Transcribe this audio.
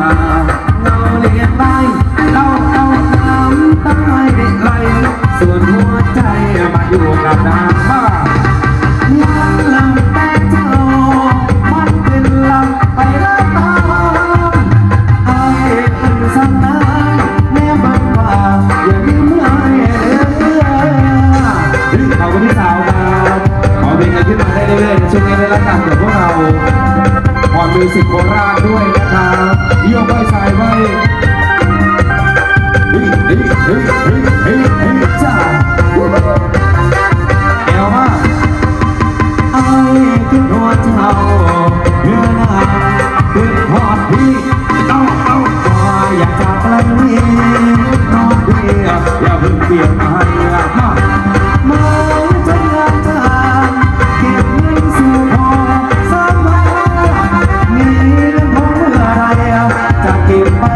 มาเงาเลียนไปเล่าเอาน้ำตาได้ไหลส่วนหัวใจมาอยู่กับนางฟ้ายังลำแต่เจ้ามันเป็นลำไปแล้วตามไอ้เป็นสันนานแม่บังว่าอย่าลืมไอ้เด้อขอบคุณพี่สาวครับขอเพลงกันขึ้นมาได้เรื่อยๆช่วงนี้ได้รับการเกิดพวกเราพรมิวสิกโคราชด้วยนะครับ นึอดพีต้องเอาต่ออยากจากไรนี้นอนเดียอย่าเพิ่งเปลี่ยนมาเมื่อมามื่จะงานทาเก็บเงินสู่พอสามบ้นมีเรื่องของเมื่อไรจะเก็บไป